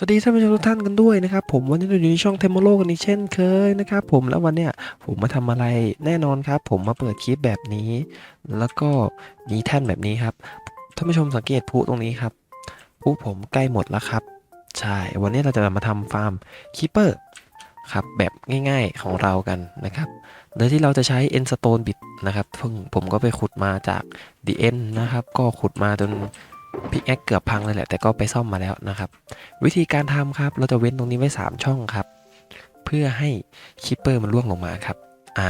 สวัสดีท่านผู้ชมทุกท่านกันด้วยนะครับผมวันนี้เราอยู่ในช่องเทมโมโลกันอีกเช่นเคยนะครับผมแล้ววันเนี้ยผมมาทำอะไรแน่นอนครับ ผมมาเปิดคลิปแบบนี้ แล้วก็มีแท่นแบบนี้ครับท่านผู้ชมสังเกตพลุตรงนี้ครับพลุผมใกล้หมดแล้วครับ ใช่วันนี้เราจะมาทำฟาร์มคีเปอร์ครับแบบง่ายๆของเรากันนะครับโดยที่เราจะใช้ e n d stone bit นะครับเพิ่งผมก็ไปขุดมาจาก the end นะครับก็ขุดมาจน พิกแอคเกือบพังเลยแหละ แต่ก็ไปซ่อมมาแล้วนะครับ วิธีการทำครับ เราจะเว้นตรงนี้ไว้ 3 ช่องครับ เพื่อให้คิปเปอร์มันล่วงลงมาครับ อ่า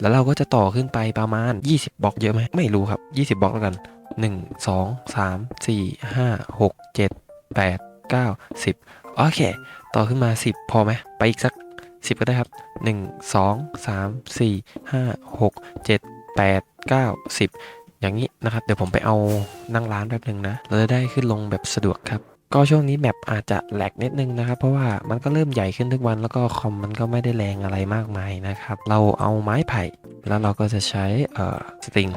แล้วเราก็จะต่อขึ้นไปประมาณ 20 บล็อกเยอะไหมไม่รู้ครับ 20 บล็อกแล้วกัน 1 2 3 4 5 6 7 8 9 10 โอเค ต่อขึ้นมา 10 พอไหมไปอีกสัก 10 ก็ได้ครับ 1 2 3 4 5 6 7 8 9 10 อย่างนี้นะครับ เดี๋ยวผมไปเอานั่งร้านแป๊บนึงนะ เราจะได้ขึ้นลงแบบสะดวกครับ ก็ช่วงนี้แมปอาจจะแหลกนิดนึงนะครับ เพราะว่ามันก็เริ่มใหญ่ขึ้นทุกวัน แล้วก็คอมมันก็ไม่ได้แรงอะไรมากมายนะครับ เราเอาไม้ไผ่ แล้วเราก็จะใช้เอ่อสตริง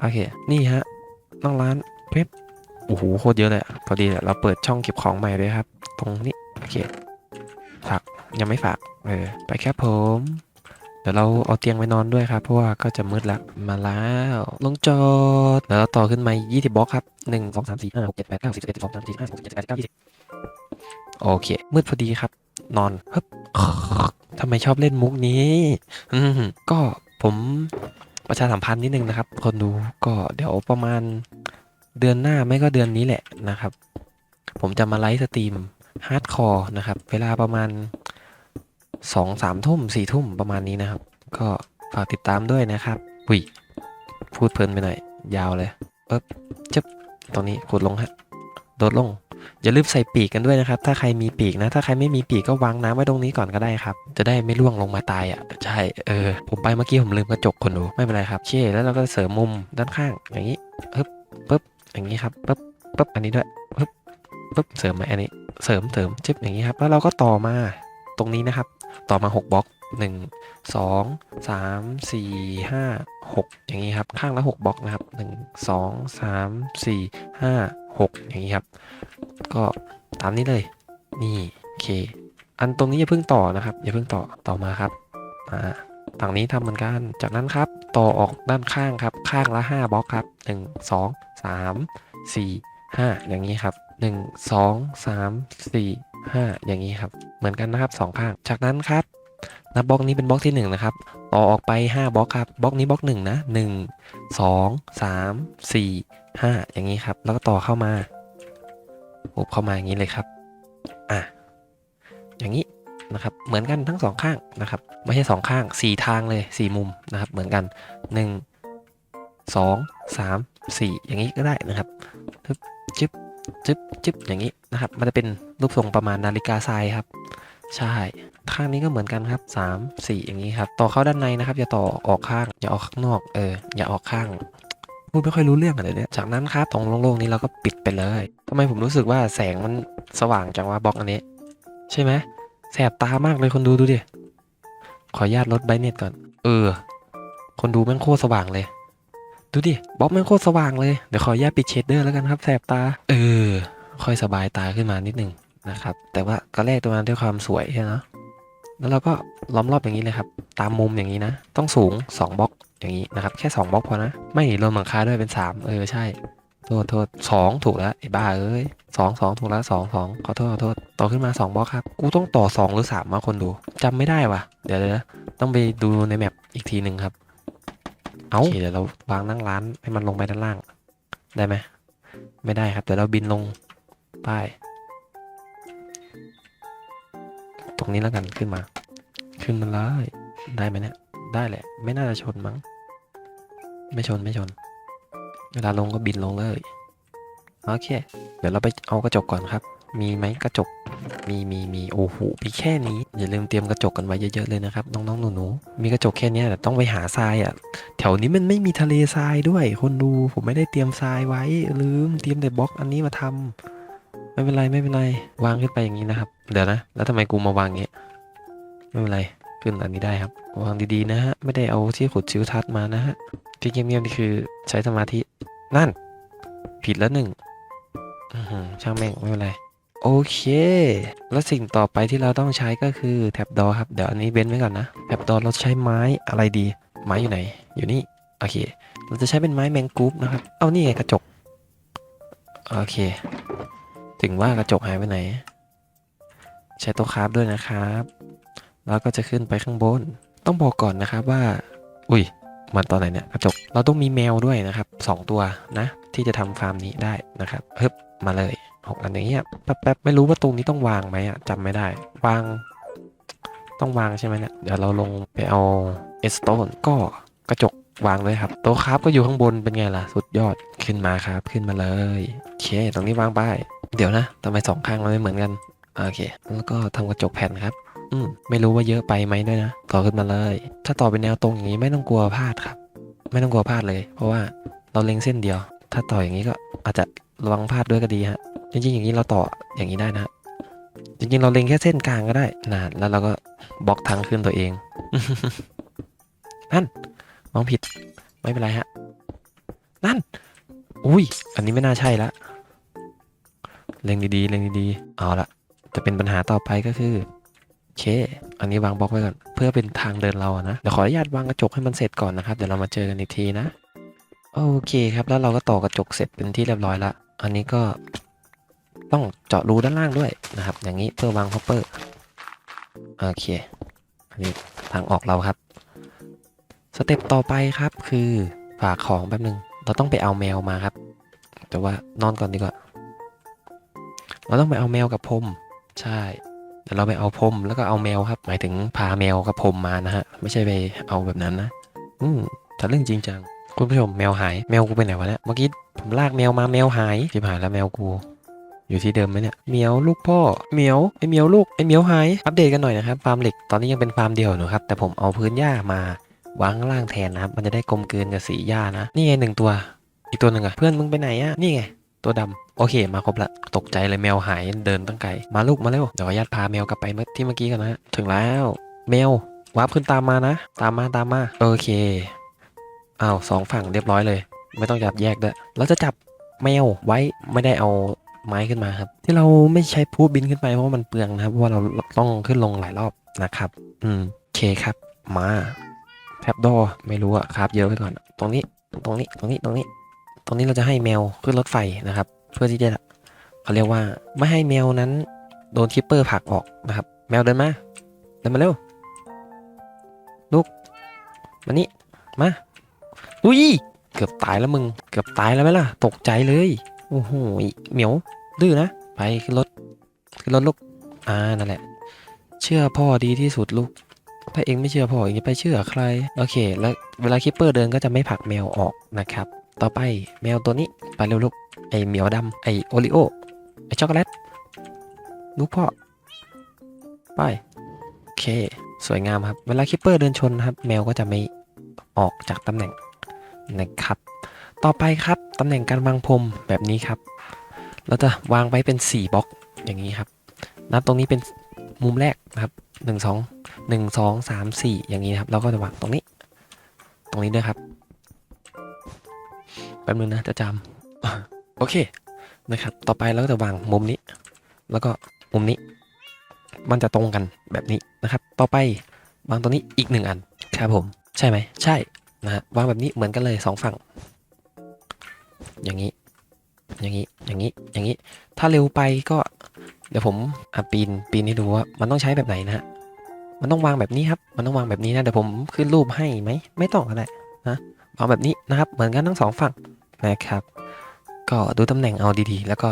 โอเค นี่ฮะน้องร้านเว็บโอ้โหโคตรเยอะเลยพอดีเราเปิดช่องเก็บของใหม่ด้วยครับ ตรงนี้ โอเค ฝาก ยังไม่ฝาก เออ ไปครับผม เดี๋ยวเราเอาเตียงไปนอนด้วยครับ เพราะว่าก็จะมืดแล้วมาแล้วลงจอดแล้วเราต่อขึ้นมา 20บล็อกครับ 1 2 3 4 5 6 7 8 9 10 11 12 13 14 15 16 17 18 19 20 โอเค มืดพอดีครับ นอนฮึบทำไมชอบเล่นมุกนี้ อืมก็ผมประชาสัมพันธ์นิดนึงนะครับ คนดูก็เดี๋ยวประมาณเดือนหน้าไม่ก็เดือนนี้แหละนะครับ ผมจะมาไลฟ์สตรีมฮาร์ดคอร์นะครับ เวลาประมาณ สองสามทุ่มสี่ทุ่มประมาณนี้นะครับ ก็ฝากติดตามด้วยนะครับอุยพูดเพลินไปหน่อย ยาวเลยเอ๊บจึ๊บตรงนี้กดลงฮะโดดลง อย่าลืมใส่ปีกกันด้วยนะครับ ถ้าใครมีปีกนะ ถ้าใครไม่มีปีกก็วางน้ำไว้ตรงนี้ก่อนก็ได้ครับ จะได้ไม่ล่วงลงมาตายอะ ใช่ เออ ผมไปเมื่อกี้ผมลืมกระจกคนดู ไม่เป็นไรครับ เช่ แล้วเราก็เสริมมุมด้านข้าง อย่างนี้ปึ๊บปึ๊บ อย่างนี้ครับปึ๊บปึ๊บ อันนี้ด้วยปึ๊บปึ๊บ เสริมมาอันนี้ เสริมเสริมจิ๊บอย่างนี้ครับ แล้วเราก็ต่อมาตรงนี้นะครับ ต่อมา 6บล็อก 1 2 3 4 5 6 อย่างนี้ครับ ข้างละ 6บล็อกนะครับ 1 2 3 4 5 6 อย่างนี้ครับ ก็ตามนี้เลย นี่โอเค อันตรงนี้อย่าเพิ่งต่อนะครับ อย่าเพิ่งต่อ ต่อมาครับมาฝั่งนี้ทำเหมือนกัน จากนั้นครับ ต่อออกด้านข้างครับ ข้างละ 5บล็อกครับ 1 2 3 4 5 อย่างนี้ครับ 1 2 3 4 5 อย่างนี้ครับ เหมือนกันนะครับสองข้าง จากนั้นครับนับบล็อกนี้เป็นบล็อกที่ 1 นะครับ ต่อออกไป 5บล็อกครับ บล็อกนี้บล็อก1นะ 1 2 3 4 5 อย่างนี้ครับ แล้วก็ต่อเข้ามาโอบเข้ามาอย่างนี้เลยครับ อะ อย่างนี้นะครับ เหมือนกันทั้งสองข้างนะครับ ไม่ใช่สองข้างสี่ทางเลยสี่มุมนะครับ เหมือนกันหนึ่งสองสามสี่อย่างนี้ก็ได้นะครับ จึ๊บจึ๊บจึ๊บจึ๊บอย่างนี้ นะครับ มันจะเป็นรูปทรงประมาณนาฬิกาทรายครับ ใช่ ข้างนี้ก็เหมือนกันครับสามสี่อย่างนี้ครับ ต่อเข้าด้านในนะครับ อย่าต่อออกข้าง อย่าออกข้างนอก เออ อย่าออกข้างพูดไม่ค่อยรู้เรื่องอะไรเนี่ย จากนั้นครับตรงโล่งๆนี้เราก็ปิดไปเลยทำไมผมรู้สึกว่าแสงมันสว่างจังวะบล็อกอันนี้ ใช่ไหมแสบตามากเลยคนดูดูดิ ขออนุญาตลดไบเน็ตก่อน เออ คนดูแม่งโคตรสว่างเลย ดูดิบล็อกแม่งโคตรสว่างเลย เดี๋ยวขออนุญาตปิดเชดเดอร์แล้วกันครับ แสบตา เออ ค่อยสบายตาขึ้นมานิดนึงนะครับ แต่ว่าก็แลกตัวนั้นด้วยความสวยใช่ไหมแล้วเราก็ล้อมรอบอย่างนี้เลยครับ ตามมุมอย่างนี้นะ ต้องสูง 2บล็อกอย่างนี้นะครับ แค่ 2บล็อกพอนะ ไม่รวมหลังคาด้วยเป็น 3 เออใช่ โทษโทษสองถูกแล้วไอ้บ้าเอ้ยสองสองถูกแล้วสองสองขอโทษขอโทษ ต่อขึ้นมาสองบล็อกครับ กูต้องต่อสองหรือสามาคนดูจำไม่ได้ว่ะ เดี๋ยวเดี๋ยวนะต้องไปดูในแมปอีกทีหนึ่งครับ เอาเคเดี๋ยวเราวางนั่งร้านให้มันลงไปด้านล่าง ได้ไหม ไม่ได้ครับ เดี๋ยวเราบินลง ป้าย ตรงนี้แล้วกันขึ้นมา ขึ้นมาเลยได้ไหมเนี่ย ได้แหละ ไม่น่าจะชนมั้ง ไม่ชนไม่ชน เวลาลงก็บินลงเลย โอเค เดี๋ยวเราไปเอากระจกก่อนครับ มีไหมกระจก มีมีมีโอ้โหมีแค่นี้ อย่าลืมเตรียมกระจกกันไว้เยอะๆเลยนะครับ น้องๆหนูๆ มีกระจกแค่นี้แต่ต้องไปหาทรายอะ แถวนี้มันไม่มีทะเลทรายด้วย คนดู ผมไม่ได้เตรียมทรายไว้ ลืมเตรียมแต่บล็อกอันนี้มาทำ ไม่เป็นไรไม่เป็นไรวางขึ้นไปอย่างนี้นะครับ เดี๋ยวนะ แล้วทำไมกูมาวางเงี้ยไม่เป็นไรขึ้นอันนี้ได้ครับ วางดีๆนะฮะไม่ได้เอาที่ขุดชิวทัดมานะฮะที่เงียบๆนี่คือใช้สมาธินั่น ผิดแล้วหนึ่งช่างแม่งไม่เป็นไรโอเค แล้วสิ่งต่อไปที่เราต้องใช้ก็คือแท็บดอครับเดี๋ยวอันนี้เบนไว้ก่อนนะแท็บดอเราใช้ไม้อะไรดี ไม้อยู่ไหน อยู่นี่โอเค เราจะใช้เป็นไม้แมงกรูปนะครับ เอานี่ไงกระจกโอเค ถึงว่ากระจกหายไปไหน ใช้ตัวคราฟด้วยนะครับ แล้วก็จะขึ้นไปข้างบน ต้องบอกก่อนนะครับว่า อุ้ย มันตอนไหนเนี่ยกระจก เราต้องมีแมวด้วยนะครับสองตัวนะ ที่จะทำฟาร์มนี้ได้นะครับเฮ้บมาเลยหกอันอย่างเงี้แป๊บๆไม่รู้ว่าตรงนี้ต้องวางไหมอะจำไม่ได้ วาง ต้องวางใช่ไหมเนี่ย เดี๋ยวเราลงไปเอาเอสโตนก็กระจกวางเลยครับโต๊ะคราฟก็อยู่ข้างบนเป็นไงล่ะ สุดยอดขึ้นมาครับ ขึ้นมาเลยโอเค ตรงนี้วางไป เดี๋ยวนะทำไมสองข้างมันไม่เหมือนกันโอเค แล้วก็ทำกระจกแผ่นครับ อืมไม่รู้ว่าเยอะไปไหมด้วยนะต่อขึ้นมาเลย ถ้าต่อเป็นแนวตรงอย่างนี้ไม่ต้องกลัวพลาดครับ ไม่ต้องกลัวพลาดเลย เพราะว่าเราเล็งเส้นเดียว ถ้าต่ออย่างนี้ก็อาจจะระวังพลาดด้วยก็ดีฮะจริงๆอย่างนี้เราต่ออย่างนี้ได้นะฮะจริงๆเราเล็งแค่เส้นกลางก็ได้นะแล้วเราก็บล็อกทางขึ้นตัวเองนั่นมองผิดไม่เป็นไรฮะ นั่น อุ้ย อันนี้ไม่น่าใช่ละ เล็งดีๆเล็งดีๆเอาละจะเป็นปัญหาต่อไปก็คือเค อันนี้วางบล็อกไว้ก่อน เพื่อเป็นทางเดินเราอะนะ เดี๋ยวขออนุญาตวางกระจกให้มันเสร็จก่อนนะครับ เดี๋ยวเรามาเจอกันอีกทีนะ โอเคครับ แล้วเราก็ต่อกระจกเสร็จเป็นที่เรียบร้อยละ อันนี้ก็ต้องเจาะรูด้านล่างด้วยนะครับ อย่างนี้เพื่อวางฮอปเปอร์ โอเค อันนี้ทางออกเราครับ สเต็ปต่อไปครับคือฝากของแป๊บนึง เราต้องไปเอาแมวมาครับ แต่ว่านอนก่อนดีกว่า เราต้องไปเอาแมวกับพรมใช่เดี๋ยวเราไปเอาพรมแล้วก็เอาแมวครับ หมายถึงพาแมวกับพรมมานะฮะ ไม่ใช่ไปเอาแบบนั้นนะ อืมแต่เรื่องจริงจังคุณผู้ชมแมวหายแมวกูไปไหนวะเนี่ยเมื่อกี้ผมลากแมวมาแมวหายชิบหายแล้วแมวกู อยู่ที่เดิมไหมเนี่ยเหมียวลูกพ่อเหมียวไอเหมียวลูกไอเหมียวหายอัปเดตกันหน่อยนะครับฟาร์มเหล็กตอนนี้ยังเป็นฟาร์มเดียวอยู่ครับแต่ผมเอาพื้นหญ้ามาวางล่างแทนนะครับมันจะได้กลมเกลืนกับสีหญ้านะนี่ไงหนึ่งตัว อีกตัวหนึ่งอะเพื่อนมึงไปไหนอะนี่ไง ตัวดำโอเค มาครบละตกใจเลยแมวหายเดินตั้งไกล มาลูกมาเร็วเดี๋ยวญาตพาแมวกลับไปเมื่อที่เมื่อกี้กันนะฮะถึงแล้วแมววาร์ปขึ้นตามมานะ ตามมาตามมา โอเคอ้าวสองฝั่งเรียบร้อยเลย ไม่ต้องจับแยกด้วยเราจะจับแมวไว้ไม่ได้เอาไม้ขึ้นมาครับ ที่เราไม่ใช้พูบินขึ้นไปเพราะว่ามันเปลืองนะครับเพราะว่าเราต้องขึ้นลงหลายรอบนะครับ อืมโอเคครับ มาแท็บดอไม่รู้อะครับเยอะไปก่อน ตรงนี้ตรงนี้ตรงนี้ตรงนี้ ตรงนี้เราจะให้แมวขึ้นรถไฟนะครับ เพื่อที่จะเขาเรียกว่าไม่ให้แมวนั้นโดนคิปเปอร์ผลักออกนะครับ แมวเดินมาเดินมาเร็วลูกมานี่มาอุ้ยเกือบตายแล้วมึง เกือบตายแล้วไหมล่ะ ตกใจเลยโอ้โหเหมียวดื้อนะไปขึ้นรถขึ้นรถลูกอ่านั่นแหละ เชื่อพ่อดีที่สุดลูกถ้าเองไม่เชื่อพ่อเองจะไปเชื่อใคร โอเค แล้วเวลาคิปเปอร์เดินก็จะไม่ผลักแมวออกนะครับ ต่อไปแมวตัวนี้ไปเร็วลูกไอเหมียวดำไอโอริโอไอช็อกโกแลตลูกพ่อไปโอเค สวยงามครับ เวลาคิปเปอร์เดินชนนะครับ แมวก็จะไม่ออกจากตำแหน่งนะครับ ต่อไปครับตำแหน่งการวางพรมแบบนี้ครับ เราจะวางไว้เป็น 4บล็อกอย่างนี้ครับ นับตรงนี้เป็นมุมแรกนะครับหนึ่งสองหนึ่งสองสามสี่อย่างนี้ครับแล้วก็จะวางตรงนี้ ตรงนี้ด้วยครับ ป๊บนึงนะจะจำโอเคนะครับ ต่อไปเราก็จะวางมุมนี้ แล้วก็มุมนี้ มันจะตรงกันแบบนี้นะครับ ต่อไปวางตรงนี้อีกหนึ่งอันครับผมใช่ไหมใช่นะฮะวางแบบนี้เหมือนกันเลยสองฝั่ง อย่างนี้ อย่างนี้อย่างนี้อย่างนี้ ถ้าเร็วไปก็ เดี๋ยวผมอะปีนปีนให้ดูว่ามันต้องใช้แบบไหนนะฮะมันต้องวางแบบนี้ครับ มันต้องวางแบบนี้นะเดี๋ยวผมขึ้นรูปให้ไหมไม่ต้องก็ได้นะวางแบบนี้นะครับ เหมือนกันทั้งสองฝั่ง นะครับ ก็ดูตำแหน่งเอาดีๆ แล้วก็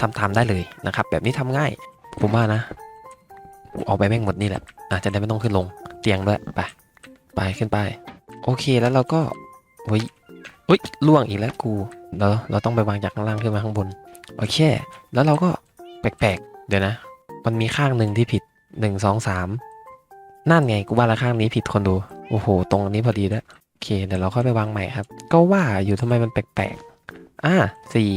ทำตามได้เลยนะครับ แบบนี้ทำง่ายผมว่านะเอาไปแม่งหมดนี่แหละอาจจะได้ไม่ต้องขึ้นลงเตียงด้วยไปไปขึ้นไป โอเคแล้วเราก็เฮ้ยเฮ้ยล่วงอีกแล้วกูเราเราต้องไปวางจากข้างล่างขึ้นมาข้างบนโอเค แล้วเราก็แปลกๆเดี๋ยวนะ มันมีข้างหนึ่งที่ผิดหนึ่งสองสามนั่นไงกูว่าละข้างนี้ผิดคนดู โอ้โห ตรงอันนี้พอดีด้ว เค เดี๋ยวเราค่อยไปวางใหม่ครับ ก็ว่าอยู่ทำไมมันแปลกๆ อ่าสี่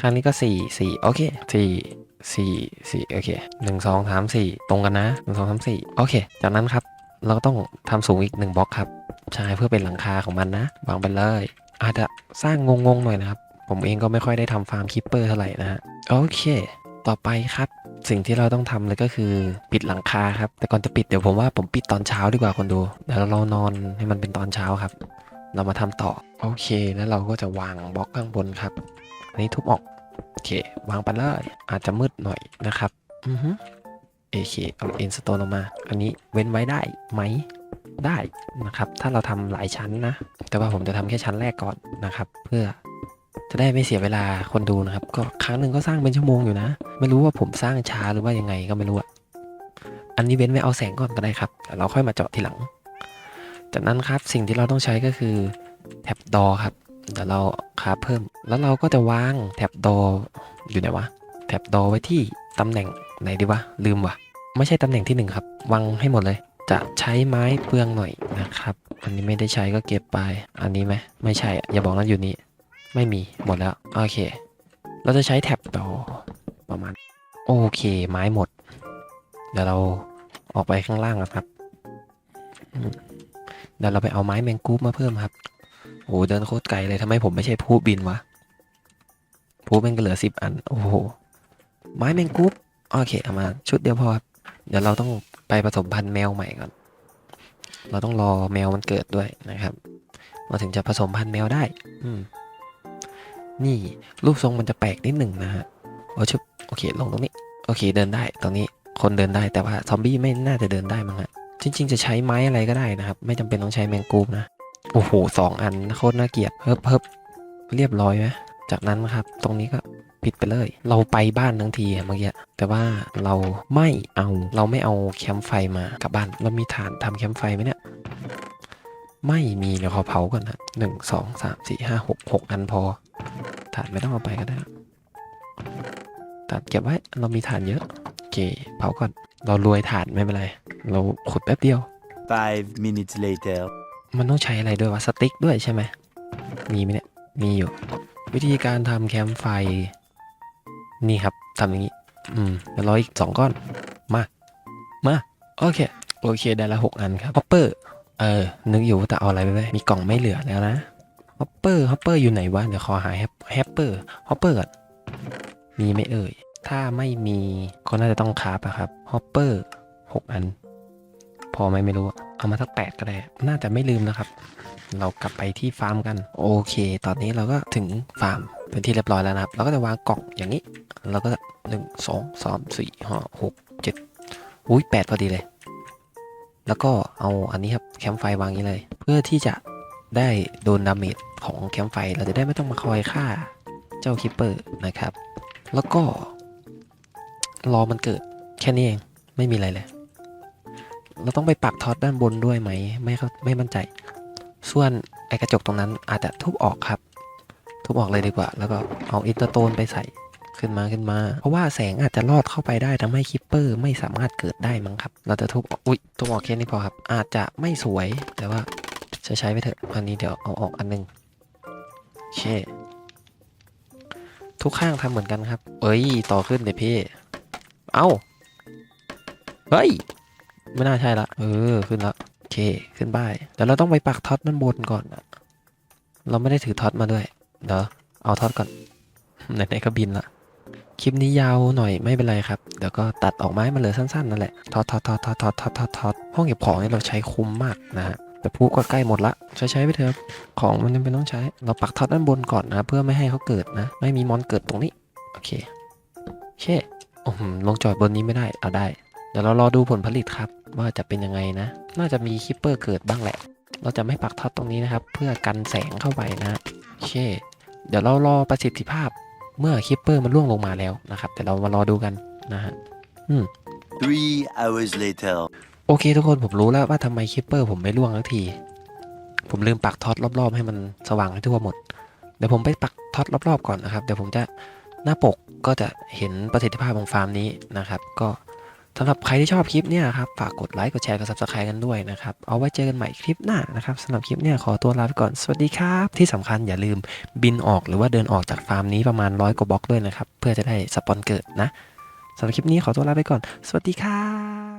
ครั้งนี้ก็สี่สี่โอเคสี่สี่สี่โอเคหนึ่งสองสามสี่ตรงกันนะหนึ่งสองสามสี่โอเค จากนั้นครับ เราก็ต้องทำสูงอีกหนึ่งบล็อกครับ ใช่เพื่อเป็นหลังคาของมันนะ วางไปเลย อาจจะสร้างงงๆหน่อยนะครับ ผมเองก็ไม่ค่อยได้ทำฟาร์มคิปเปอร์เท่าไหร่นะฮะ โอเค ต่อไปครับ สิ่งที่เราต้องทำเลยก็คือปิดหลังคาครับ แต่ก่อนจะปิดเดี๋ยวผมว่าผมปิดตอนเช้าดีกว่าคนดูเดี๋ยวเรานอนให้มันเป็นตอนเช้าครับ เรามาทำต่อโอเค แล้วเราก็จะวางบล็อกข้างบนครับอันนี้ทุบออกโอเควางไปเลยอาจจะมืดหน่อยนะครับอือฮึโอเคเอาเอ็นสโตนลงมา อันนี้เว้นไว้ได้ไหมได้นะครับ ถ้าเราทำหลายชั้นนะ แต่ว่าผมจะทำแค่ชั้นแรกก่อนนะครับ เพื่อ จะได้ไม่เสียเวลาคนดูนะครับ ก็ครั้งหนึ่งก็สร้างเป็นชั่วโมงอยู่นะ ไม่รู้ว่าผมสร้างช้าหรือว่ายังไงก็ไม่รู้อะอันนี้เว้นไว้เอาแสงก่อนก็ได้ครับแต่เราค่อยมาเจาะทีหลัง จากนั้นครับสิ่งที่เราต้องใช้ก็คือแท็บดอครับเดี๋ยวเราคาเพิ่ม แล้วเราก็จะวางแท็บดออยู่ไหนวะแท็บดอไว้ที่ตำแหน่งไหนดีวะลืมวะไม่ใช่ตำแหน่งที่หนึ่งครับวางให้หมดเลย จะใช้ไม้เปลืองหน่อยนะครับ อันนี้ไม่ได้ใช้ก็เก็บไป อันนี้ไหมไม่ใช่อย่าบอกนะอยู่นี่ ไม่มีหมดแล้ว โอเค เราจะใช้แท็บดอประมาณ โอเค ไม้หมด เดี๋ยวเราออกไปข้างล่างกันครับเดี๋ยวเราไปเอาไม้แมงกรูปมาเพิ่มครับโอ้หเดินโคตรไกลเลยทำไมผมไม่ใช่ผู้บินวะผู้แม่งก็เหลือสิบอัน โอ้โห ไม้แมงกรูปโอเคเอามาชุดเดียวพอครับเดี๋ยวเราต้องไปผสมพันธุ์แมวใหม่ก่อน เราต้องรอแมวมันเกิดด้วยนะครับ เราถึงจะผสมพันธุ์แมวได้ อืม นี่รูปทรงมันจะแปลกนิดหนึ่งนะฮะโอ้ชุบโอเคลงตรงนี้ โอเคเดินได้ตรงนี้คนเดินได้แต่ว่าซอมบี้ไม่น่าจะเดินได้มั้งฮะจริง ๆ จะใช้ไม้อะไรก็ได้นะครับ ไม่จำเป็นต้องใช้แมงกรูปนะโอ้โหสองอันโคตรน่าเกลียดเฮิบเฮิบเรียบร้อยไหมจากนั้นนะครับ ตรงนี้ก็ปิดไปเลย เราไปบ้านทั้งทีเมื่อกี้แต่ว่าเราไม่เอาเราไม่เอาแคมป์ไฟมากลับบ้านเรามีฐานทำแคมป์ไฟไหมเนี่ยไม่มีเดี๋ยวขอเผาก่อนนะหนึ่งสองสามสี่ห้าหกหกอันพอ ฐานไม่ต้องเอาไปก็ได้ฐานเก็บไว้ เรามีฐานเยอะ โอเค เผาก่อน เรารวยฐานไม่เป็นไร เราขุดแป๊บเดียว Five minutes later. มันต้องใช้อะไรด้วยวะ สติ๊กด้วยใช่ไหม มีไหมเนี่ย มีอยู่ วิธีการทำแคมป์ไฟ นี่ครับทำอย่างนี้ อืมเดี๋ยวรออีกสองก้อน มา มา โอเค โอเค ได้ละหกอันครับฮอปเปอร์ เออ นึกอยู่ว่าจะเอาอะไรไปเลยมีกล่องไม่เหลือแล้วนะ ฮอปเปอร์ฮอปเปอร์อยู่ไหนวะ เดี๋ยวขอหาแฮปเปอร์ฮอปเปอร์ก่อนมีไหมเอ่ย ถ้าไม่มีก็น่าจะต้องคราฟอะครับฮอปเปอร์หกอัน พอไหมไม่รู้อะเอามาสักแปดก็ได้ น่าจะไม่ลืมนะครับ เรากลับไปที่ฟาร์มกัน โอเค ตอนนี้เราก็ถึงฟาร์มเป็นที่เรียบร้อยแล้วนะครับ เราก็จะวางกล่องอย่างนี้ เราก็หนึ่งสองสามสี่ห้าหกเจ็ดอุ้ยแปดพอดีเลย แล้วก็เอาอันนี้ครับแคมป์ไฟวางอย่างนี้เลย เพื่อที่จะ ได้โดนดาเมจของแคมป์ไฟ เราจะได้ไม่ต้องมาคอยฆ่าเจ้าคิปเปอร์นะครับ แล้วก็ รอมันเกิดแค่นี้เองไม่มีอะไรเลย เราต้องไปปักท็อตด้านบนด้วยไหม ไม่เขาไม่มั่นใจ ส่วนไอกระจกตรงนั้นอาจจะทุบออกครับ ทุบออกเลยดีกว่า แล้วก็เอาอินเตอร์โตนไปใส่ขึ้นมาขึ้นมา เพราะว่าแสงอาจจะลอดเข้าไปได้ทำให้คิปเปอร์ไม่สามารถเกิดได้มั้งครับ เราจะทุบออกอุ้ยทุบออกแค่นี้พอครับ อาจจะไม่สวยแต่ว่า จะใช้ไปเถอะอันนี้เดี๋ยวเอาออกอันนึงเค ทุกข้างทำเหมือนกันครับ เอ้ย ต่อขึ้นเดี๋ยพี่ เอา้า เฮ้ย ไม่น่าใช่ละ เออ ขึ้นละโอเค ขึ้นบ้ายเดี๋เราต้องไปปักท็อตมันบนก่อนนะเราไม่ได้ถือท็อตมาด้วย เดี๋ยวเอาท็อตก่อน ไหนๆก็บินละคลิปนี้ยาวหน่อยไม่เป็นไรครับ เดี๋ยวก็ตัดออกไม้มาเหลือสั้นๆนั่นแหละท็อตท็อตท็อตท็อตท็อตท็อตท็อตห้องเก็บของนี่เราใช้คุ้มมากนะฮะ แต่พูก็ใกล้หมดละใช้ใช้ไปเถอะของมันจำเป็นต้องใช้ เราปักท็อตด้านบนก่อนนะ เพื่อไม่ให้เขาเกิดนะ ไม่มีมอนเกิดตรงนี้ โอเคโอเคโอ้โหลงจอดบนนี้ไม่ได้เอาได้ เดี๋ยวเรารอดูผลผลิตครับ ว่าจะเป็นยังไงนะ น่าจะมีคิปเปอร์เกิดบ้างแหละ เราจะไม่ปักท็อตตรงนี้นะครับ เพื่อกันแสงเข้าไปนะโอเคเดี๋ยวเรารอประสิทธิภาพเมื่อคิปเปอร์มันร่วงลงมาแล้วนะครับแต่เรามารอดูกันนะฮะ Three hours later. โอเคทุกคนผมรู้แล้วว่าทำไมคิปเปอร์ผมไม่ร่วงสักที ผมลืมปักท็อตรอบๆ ให้มันสว่างให้ทั่วหมด เดี๋ยวผมไปปักท็อตรอบๆก่อนนะครับ เดี๋ยวผมจะหน้าปกก็จะเห็นประสิทธิภาพของฟาร์มนี้นะครับ ก็สำหรับใครที่ชอบคลิปเนี่ยครับ ฝากกดไลค์ กดแชร์ กด subscribe กันด้วยนะครับ เอาไว้เจอกันใหม่คลิปหน้านะครับสำหรับคลิปเนี่ยขอตัวลาไปก่อน สวัสดีครับ ที่สำคัญอย่าลืมบินออกหรือว่าเดินออกจากฟาร์มนี้ประมาณร้อยกว่าบล็อกด้วยนะครับ เพื่อจะได้สปอนเกิดนะสำหรับคลิปนี้ขอตัวลาไปก่อน สวัสดีครับ